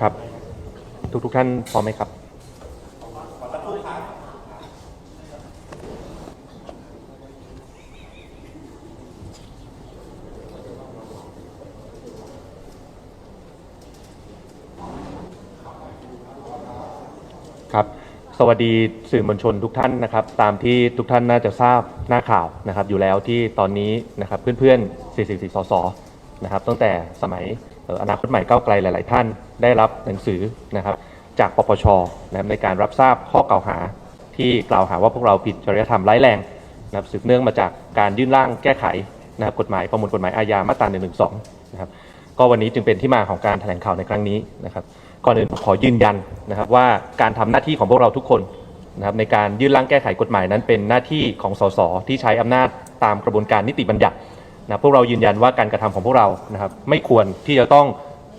ครับ ทุกทุกท่านพร้อมไหมครับ ครับ สวัสดีสื่อมวลชนทุกท่านนะครับ ตามที่ทุกท่านน่าจะทราบหน้าข่าวนะครับ อยู่แล้วที่ตอนนี้นะครับเพื่อนๆ44สสนะครับตั้งแต่สมัย อนาคตใหม่ก้าวไกลหลาย ๆ ท่านได้รับหนังสือนะครับจากปปชนะครับในการรับทราบข้อกล่าวหาที่กล่าวหาว่าพวกเราผิดจริยธรรมร้ายแรงนะครับสืบเนื่องมาจากการยื่นร่างแก้ไขนะครับกฎหมายประมวลกฎหมายอาญามาตรา1นึนะครับก็วันนี้จึงเป็นที่มาของการแถลงข่าวในครั้งนี้นะครับก่อนอื่นขอยืนยันนะครับว่าการทำหน้าที่ของพวกเราทุกคนนะครับในการยื่นร่างแก้ไขกฎหมายนั้นเป็นหน้าที่ของสสที่ใช้อำนาจตามกระบวนการนิติบัญญัติ นะพวกเรายืนยันว่าการกระทำของพวกเรานะครับไม่ควรที่จะต้อง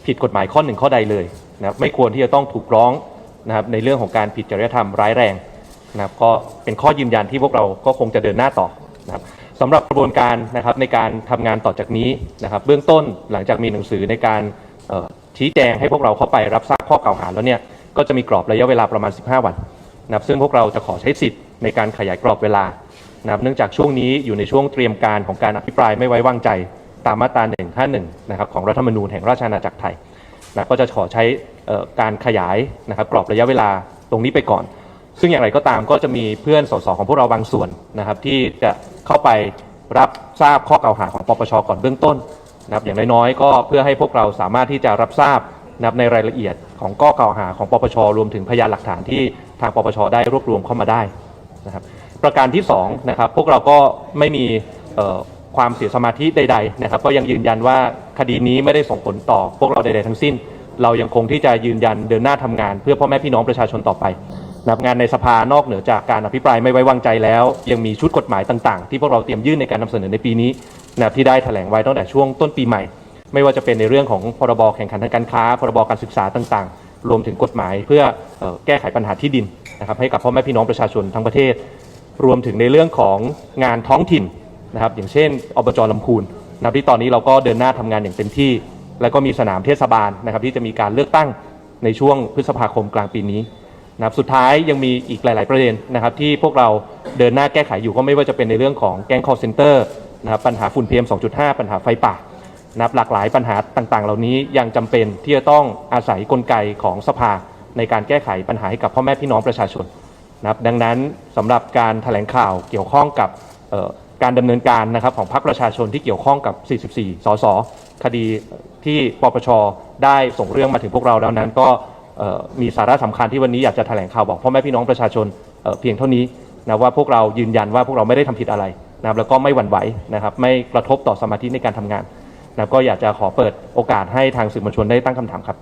ผิดกฎหมายข้อหนึ่งข้อใดเลยนะครับไม่ควรที่จะต้องถูกร้องนะครับในเรื่องของการผิดจริยธรรมร้ายแรงนะครับก็เป็นข้อยืนยันที่พวกเราก็คงจะเดินหน้าต่อนะครับสำหรับกระบวนการนะครับในการทำงานต่อจากนี้นะครับ เบื้องต้นหลังจากมีหนังสือในการชี้แจงให้พวกเราเข้าไปรับทราบข้อกล่าวหาแล้วเนี่ยก็จะมีกรอบระยะเวลาประมาณ 15 วันนะครับซึ่งพวกเราจะขอใช้สิทธิ์ในการขยายกรอบเวลา นะครับเนื่องจากช่วงนี้อยู่ในช่วงเตรียมการของการอภิปรายไม่ไว้วางใจตามมาตรา151นะครับของรัฐธรรมนูญแห่งราชอาณาจักรไทยนะก็จะขอใช้การขยายนะครับกรอบระยะเวลาตรงนี้ไปก่อน ซึ่งอย่างไรก็ตามก็จะมีเพื่อนสสของพวกเราบางส่วนนะครับที่จะเข้าไปรับทราบข้อกล่าวหาของปปชก่อนเบื้องต้นนะครับอย่างน้อยๆก็เพื่อให้พวกเราสามารถที่จะรับทราบนะครับในรายละเอียดของข้อกล่าวหาของปปชรวมถึงพยานหลักฐานที่ทางปปชได้รวบรวมเข้ามาได้นะครับ ประการที่2นะครับพวกเราก็ไม่มีความเสียสมาธิใดๆนะครับก็ยังยืนยันว่าคดีนี้ไม่ได้ส่งผลต่อพวกเราใดๆทั้งสิ้น เรายังคงที่จะยืนยันเดินหน้าทำงาน เพื่อพ่อแม่พี่น้องประชาชนต่อไปนะงานในสภานอกเหนือจากการอภิปรายไม่ไว้วางใจแล้ว ยังมีชุดกฎหมายต่างๆ ที่พวกเราเตรียมยื่นในการนำเสนอในปีนี้นะที่ได้แถลงไว้ตั้งแต่ช่วงต้นปีใหม่ ไม่ว่าจะเป็นในเรื่องของพรบแข่งขันทางการค้า พรบการศึกษาต่างๆ รวมถึงกฎหมายเพื่อแก้ไขปัญหาที่ดินนะครับให้กับพ่อแม่พี่น้องประชาชนทั้งประเทศ รวมถึงในเรื่องของงานท้องถิ่นนะครับ อย่างเช่นอบจลำพูนนะครับที่ตอนนี้เราก็เดินหน้าทำงานอย่างเต็มที่ แล้วก็มีสนามเทศบาลนะครับ ที่จะมีการเลือกตั้งในช่วงพฤษภาคมกลางปีนี้นะครับสุดท้ายยังมีอีกหลาย ๆ ประเด็นนะครับ ที่พวกเราเดินหน้าแก้ไขอยู่ก็ไม่ว่าจะเป็นในเรื่องของแก๊ง call center นะครับปัญหาฝุ่น PM 2.5 ปัญหาไฟป่านะครับหลากหลายปัญหาต่าง ๆ เหล่านี้ยังจำเป็นที่จะต้องอาศัยกลไกของสภาในการแก้ไขปัญหาให้กับพ่อแม่พี่น้องประชาชน นะครับดังนั้นสำหรับการแถลงข่าวเกี่ยวข้องกับการดำเนินการนะครับของพรรคประชาชนที่เกี่ยวข้องกับ 44 สส คดีที่ปปชได้ส่งเรื่องมาถึงพวกเราแล้วนั้นก็มีสาระสำคัญที่วันนี้อยากจะแถลงข่าวบอกพ่อแม่พี่น้องประชาชนเเพียงเท่านี้นะว่าพวกเรายืนยันว่าพวกเราไม่ได้ทำผิดอะไรนะครับแล้วก็ไม่หวั่นไหวนะครับไม่กระทบต่อสมาธิในการทำงานนะครับก็อยากจะขอเปิดโอกาสให้ทางสื่อมวลชนได้ตั้งคำถามครับ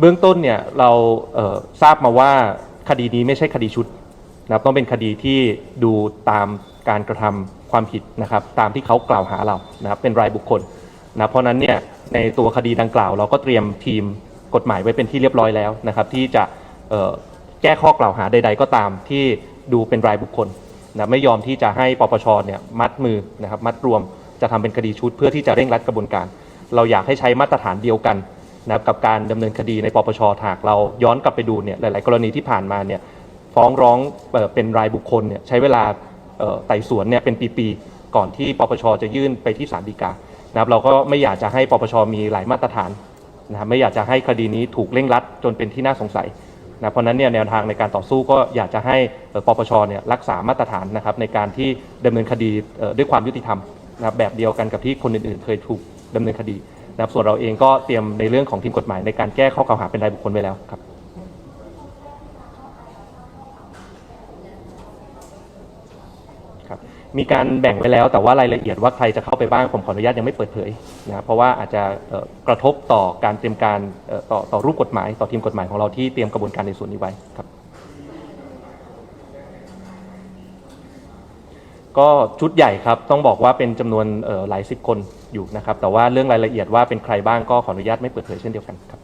เบื้องต้นเนี่ยเราเทราบมาว่าคดีนี้ไม่ใช่คดีชุดนะครับต้องเป็นคดีที่ดูตามการกระทำความผิดนะครับ ตามที่เขากล่าวหาเรานะครับเป็นรายบุคคลนะเพราะนั้นเนี่ยในตัวคดีดังกล่าว เราก็เตรียมทีมกฎหมายไว้เป็นที่เรียบร้อยแล้วนะครับ ที่จะแก้ข้อกล่าวหาใด ๆ ก็ตามที่ดูเป็นรายบุคคลนะไม่ยอมที่จะให้ปปชเนี่ยมัดมือนะครับ มัดรวมจะทำเป็นคดีชุดเพื่อที่จะเร่งรัดกระบวนการ เราอยากให้ใช้มาตรฐานเดียวกัน นะครับกับการดำเนินคดีในปปชหากเราย้อนกลับไปดูเนี่ยหลาย ๆ กรณีที่ผ่านมาเนี่ยฟ้องร้องเอ่อเป็นรายบุคคลเนี่ยใช้เวลาเอ่อไต่สวนเนี่ยเป็นปี ๆ ก่อนที่ปปชจะยื่นไปที่ศาลฎีกานะครับเราก็ไม่อยากจะให้ปปชมีหลายมาตรฐานนะครับไม่อยากจะให้คดีนี้ถูกเร่งรัดจนเป็นที่น่าสงสัยนะเพราะฉะนั้นเนี่ยแนวทางในการต่อสู้ก็อยากจะให้เอ่อปปชเนี่ยรักษามาตรฐานนะครับในการที่ดำเนินคดีเอ่อด้วยความยุติธรรมนะครับแบบเดียวกันกับที่คนอื่น ๆ เคยถูกดำเนินคดี นะครับส่วนเราเองก็เตรียมในเรื่องของทีมกฎหมายในการแก้ข้อกล่าวหาเป็นรายบุคคลไว้แล้วครับครับ มีการแบ่งไว้แล้วแต่ว่ารายละเอียดว่าใครจะเข้าไปบ้างผมขออนุญาตยังไม่เปิดเผยนะครับเพราะว่าอาจจะกระทบต่อการเตรียมการต่อต่อรูปกฎหมาย ต่อทีมกฎหมายของเราที่เตรียมกระบวนการในส่วนนี้ไว้ครับ ก็ชุดใหญ่ครับต้องบอกว่าเป็นจำนวนเอ่อหลายสิบคนอยู่นะครับ แต่ว่าเรื่องรายละเอียดว่าเป็นใครบ้างก็ขออนุญาตไม่เปิดเผยเช่นเดียวกันครับ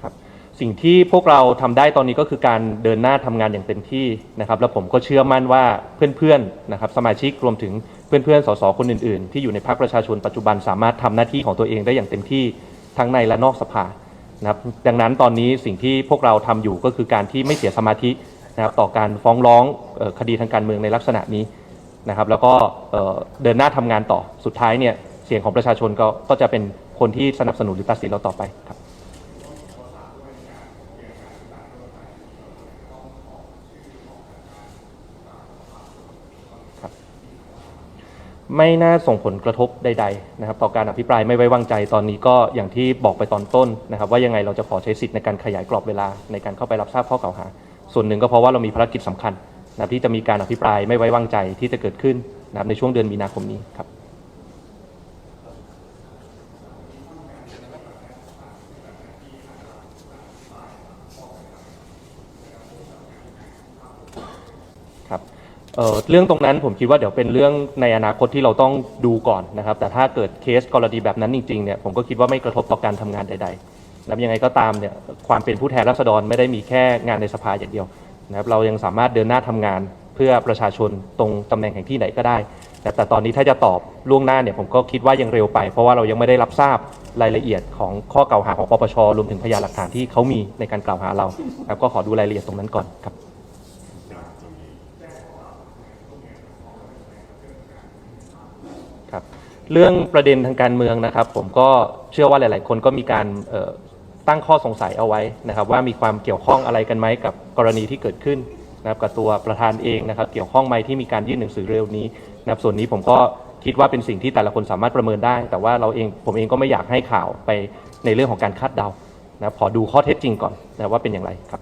ครับสิ่งที่พวกเราทำได้ตอนนี้ก็คือการเดินหน้าทำงานอย่างเต็มที่นะครับ แล้วผมก็เชื่อมั่นว่าเพื่อนๆนะครับสมาชิกรวมถึงเพื่อนๆสสคนอื่นๆ ที่อยู่ในพรรคประชาชนปัจจุบันสามารถทำหน้าที่ของตัวเองได้อย่างเต็มที่ทั้งในและนอกสภา นะครับดังนั้นตอนนี้สิ่งที่พวกเราทำอยู่ก็คือการที่ไม่เสียสมาธินะครับต่อการฟ้องร้องคดีทางการเมืองในลักษณะนี้นะครับ แล้วก็เดินหน้าทำงานต่อสุดท้ายเนี่ยเสียงของประชาชนก็ก็จะเป็นคนที่สนับสนุนหรือตัดสินเราต่อไปครับ ไม่น่าส่งผลกระทบใดๆนะครับต่อการอภิปรายไม่ไว้วางใจตอนนี้ก็อย่างที่บอกไปตอนต้นนะครับ ว่ายังไงเราจะขอใช้สิทธิ์ในการขยายกรอบเวลาในการเข้าไปรับทราบข้อกล่าวหา ส่วนหนึ่งก็เพราะว่าเรามีภารกิจสำคัญนะที่จะมีการอภิปรายไม่ไว้วางใจที่จะเกิดขึ้นนะครับในช่วงเดือนมีนาคมนี้ครับครับ เอ่อเรื่องตรงนั้นผมคิดว่าเดี๋ยวเป็นเรื่องในอนาคตที่เราต้องดูก่อนนะครับ แต่ถ้าเกิดเคสกรณีแบบนั้นจริงๆเนี่ยผมก็คิดว่าไม่กระทบต่อการทำงานใดๆนะครับยังไงก็ตามเนี่ยความเป็นผู้แทนราษฎรไม่ได้มีแค่งานในสภาอย่างเดียวนะครับเรายังสามารถเดินหน้าทำงานเพื่อประชาชนตรงตำแหน่งแห่งที่ไหนก็ได้แต่แต่ตอนนี้ถ้าจะตอบล่วงหน้าเนี่ยผมก็คิดว่ายังเร็วไป เพราะว่าเรายังไม่ได้รับทราบรายละเอียดของข้อกล่าวหาของปปชรวมถึงพยานหลักฐานที่เขามีในการกล่าวหาเราครับก็ขอดูรายละเอียดตรงนั้นก่อนครับ ครับ เรื่องประเด็นทางการเมืองนะครับ ผมก็เชื่อว่าหลาย ๆ คนก็มีการตั้งข้อสงสัยเอาไว้นะครับ ว่ามีความเกี่ยวข้องอะไรกันไหมกับกรณีที่เกิดขึ้นนะครับกับตัวประธานเองนะครับ เกี่ยวข้องไหมที่มีการยื่นหนังสือเร็วนี้นะครับส่วนนี้ผมก็คิดว่าเป็นสิ่งที่แต่ละคนสามารถประเมินได้ แต่ว่าเราเองผมเองก็ไม่อยากให้ข่าวไปในเรื่องของการคาดเดานะครับขอดูข้อเท็จจริงก่อนนะว่าเป็นอย่างไรครับ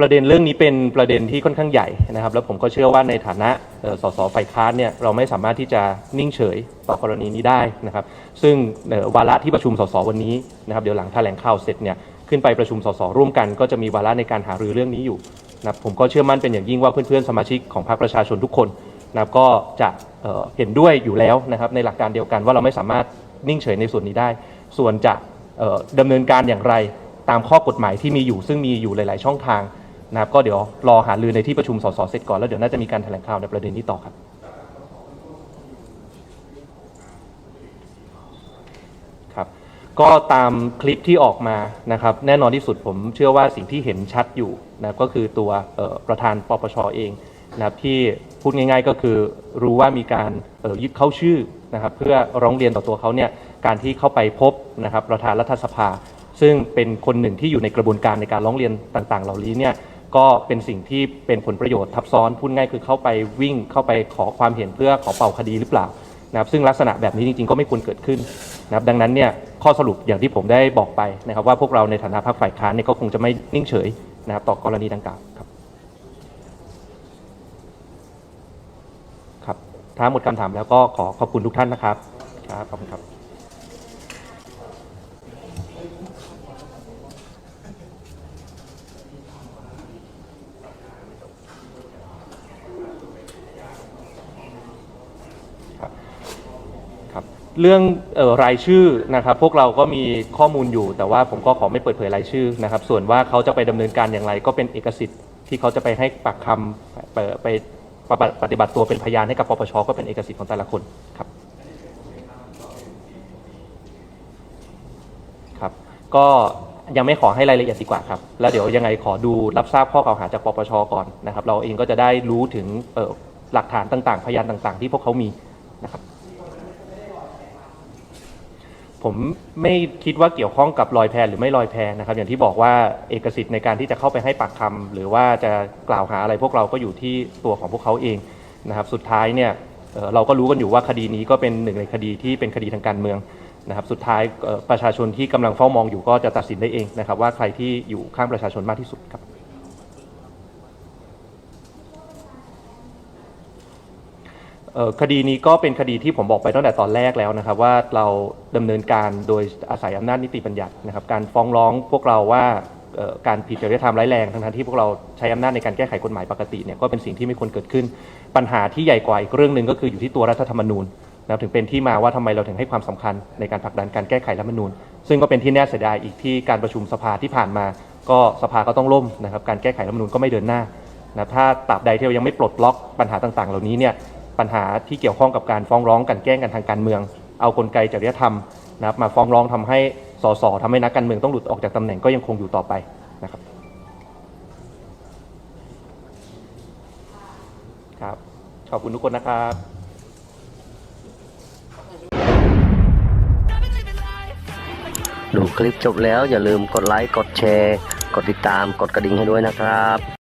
ประเด็นเรื่องนี้เป็นประเด็นที่ค่อนข้างใหญ่นะครับ แล้วผมก็เชื่อว่าในฐานะสสฝ่ายค้านเนี่ยเราไม่สามารถที่จะนิ่งเฉยต่อกรณีนี้ได้นะครับ ซึ่งวาระที่ประชุมสสวันนี้นะครับเดี๋ยวหลังแถลงข่าวเสร็จเนี่ยขึ้นไปประชุมสสร่วมกัน ก็จะมีวาระในการหารือเรื่องนี้อยู่นะครับผมก็เชื่อมั่นเป็นอย่างยิ่งว่าเพื่อนๆสมาชิกของพรรคประชาชนทุกคนนะครับก็จะเห็นด้วยอยู่แล้วนะครับในหลักการเดียวกันว่าเราไม่สามารถนิ่งเฉยในส่วนนี้ได้ ส่วนจะเอ่อดำเนินการอย่างไรตามข้อกฎหมายที่มีอยู่ ซึ่งมีอยู่หลาย ๆ ช่องทาง นะครับก็เดี๋ยวรอหารือในที่ประชุมสสเสร็จก่อนแล้วเดี๋ยวน่าจะมีการแถลงข่าวในประเด็นนี้ต่อครับ ครับ ก็ตามคลิปที่ออกมานะครับ แน่นอนที่สุดผมเชื่อว่าสิ่งที่เห็นชัดอยู่นะก็คือตัวประธานปปชเองนะครับที่พูดง่าย ๆ ก็คือรู้ว่ามีการเอ่อยึดเข้าชื่อนะครับเพื่อร้องเรียนต่อตัวเขาเนี่ยการที่เข้าไปพบนะครับประธานรัฐสภา ซึ่งเป็นคนหนึ่งที่อยู่ในกระบวนการในการร้องเรียนต่างๆ เหล่านี้เนี่ย ก็เป็นสิ่งที่เป็นผลประโยชน์ทับซ้อนพูดง่ายคือเข้าไปวิ่งเข้าไปขอความเห็นเพื่อขอเป่าคดีหรือเปล่านะครับซึ่งลักษณะแบบนี้จริงๆก็ไม่ควรเกิดขึ้นนะครับดังนั้นเนี่ยข้อสรุปอย่างที่ผมได้บอกไปนะครับ ว่าพวกเราในฐานะพรรคฝ่ายค้านเนี่ยก็คงจะไม่นิ่งเฉยนะครับต่อกรณีดังกล่าวครับครับถ้าหมดคำถามแล้วก็ขอขอบคุณทุกท่านนะครับครับขอบคุณครับ เรื่องเออรายชื่อนะครับพวกเราก็มีข้อมูลอยู่ แต่ว่าผมก็ขอไม่เปิดเผยรายชื่อนะครับ ส่วนว่าเขาจะไปดำเนินการอย่างไร ก็เป็นเอกสิทธิ์ที่เขาจะไปให้ปากคำไปไปปฏิบัติปฏิบัติตัวเป็นพยานให้กับปปชก็เป็นเอกสิทธิ์ของแต่ละคนครับครับก็ยังไม่ขอให้รายละเอียดดีกว่าครับ แล้วเดี๋ยวยังไงขอดูรับทราบข้อกล่าวหาจากปปชก่อนนะครับ เราเองก็จะได้รู้ถึงเอ่อหลักฐานต่างๆ พยานต่างๆ ที่พวกเขามีนะครับ ผมไม่คิดว่าเกี่ยวข้องกับลอยแพหรือไม่ลอยแพนะครับ อย่างที่บอกว่าเอกสิทธิ์ในการที่จะเข้าไปให้ปากคำหรือว่าจะกล่าวหาอะไรพวกเราก็อยู่ที่ตัวของพวกเขาเองนะครับ สุดท้ายเนี่ยเราก็รู้กันอยู่ว่าคดีนี้ก็เป็นหนึ่งในคดีที่เป็นคดีทางการเมืองนะครับ สุดท้ายประชาชนที่กำลังเฝ้ามองอยู่ก็จะตัดสินได้เองนะครับ ว่าใครที่อยู่ข้างประชาชนมากที่สุดครับ เอ่อ คดีนี้ก็เป็นคดีที่ผมบอกไปตั้งแต่ตอนแรกแล้วนะครับ ว่าเราดำเนินการโดยอาศัยอำนาจนิติบัญญัตินะครับ การฟ้องร้องพวกเราว่าการผิดจริยธรรมร้ายแรงทั้งที่พวกเราใช้อำนาจในการแก้ไขกฎหมายปกติเนี่ยก็เป็นสิ่งที่ไม่ควรเกิดขึ้น ปัญหาที่ใหญ่กว่าอีกเรื่องหนึ่งก็คืออยู่ที่ตัวรัฐธรรมนูญนะครับถึงเป็นที่มาว่าทำไมเราถึงให้ความสำคัญในการผลักดันการแก้ไขรัฐธรรมนูญ ซึ่งก็เป็นที่แน่เสียดายอีกที่การประชุมสภาที่ผ่านมา ก็สภาก็ต้องล่มนะครับการแก้ไขรัฐธรรมนูญก็ไม่เดินหน้านะถ้าตราบใดที่เรายังไม่ปลดล็อกปัญหาต่างๆ เหล่านี้เนี่ย ปัญหาที่เกี่ยวข้องกับการฟ้องร้องกันแกล้งกันทางการเมือง เอากลไกจริยธรรมนะครับมาฟ้องร้องทำให้สสทำให้นักการเมืองต้องหลุดออกจากตำแหน่งก็ยังคงอยู่ต่อไปนะครับครับขอบคุณทุกคนนะครับดูคลิปจบแล้วอย่าลืมกดไลค์กดแชร์ กดติดตามกดกระดิ่งให้ด้วยนะครับ